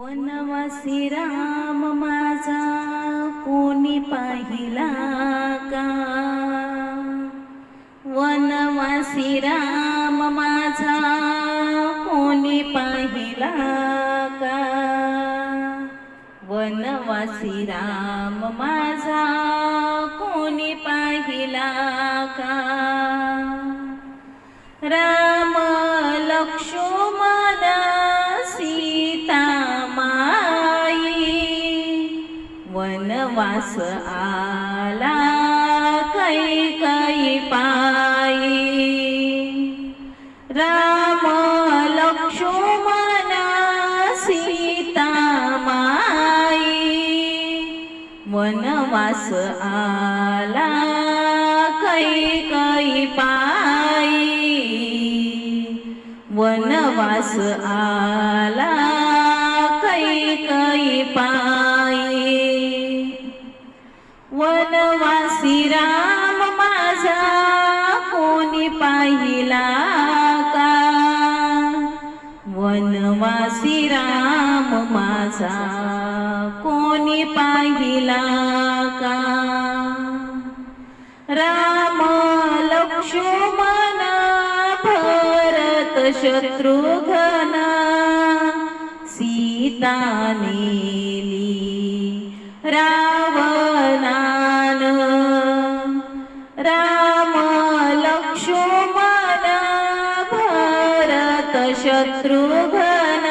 वनवासी राम माझा कोणी पाहिला का? वनवासी राम माझा कोणी पाहिला का? वनवासी राम माझा कोणी पाहिला का? राम लक्ष्मण वास आला कै कई पायी। राम लक्ष्मण सीता माई। वनवास आला कै कई पायी। वनवास आला कै कई पायी। कोणी पाहिला का? वनवासी राम माझा कोणी पाहिला का? राम लक्ष्मण भरत शत्रुघ्न सीताने शत्रुघ्न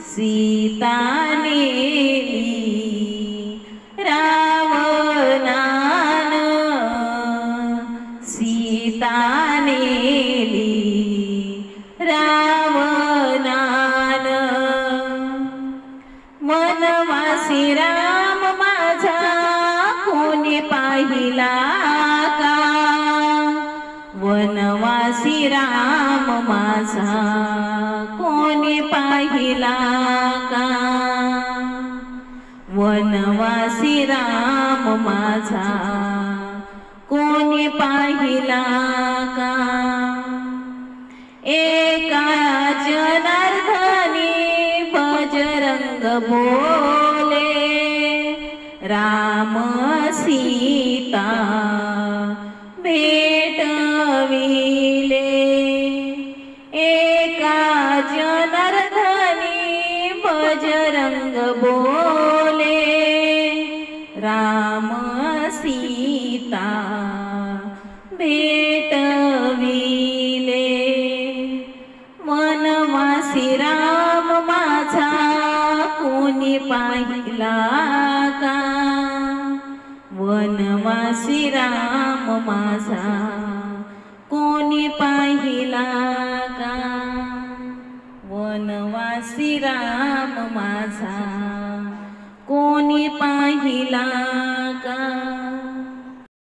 सीताने नेली रावणान सीता मनवासी रावणान राम माझा कोणी पाहिला? वनवासी राम माझा. कोणी पाहिला का? वनवासी राम माझा. कोणी पाहिला का? एका जनार्दनी बजरंग बोले राम सीता. सीता भेटविले. मनवासी राम माझा कोणी पाहिला का? वनवासी राम माझा कोणी पाहिला का? वनवासी राम माझा कोणी पाहिला का?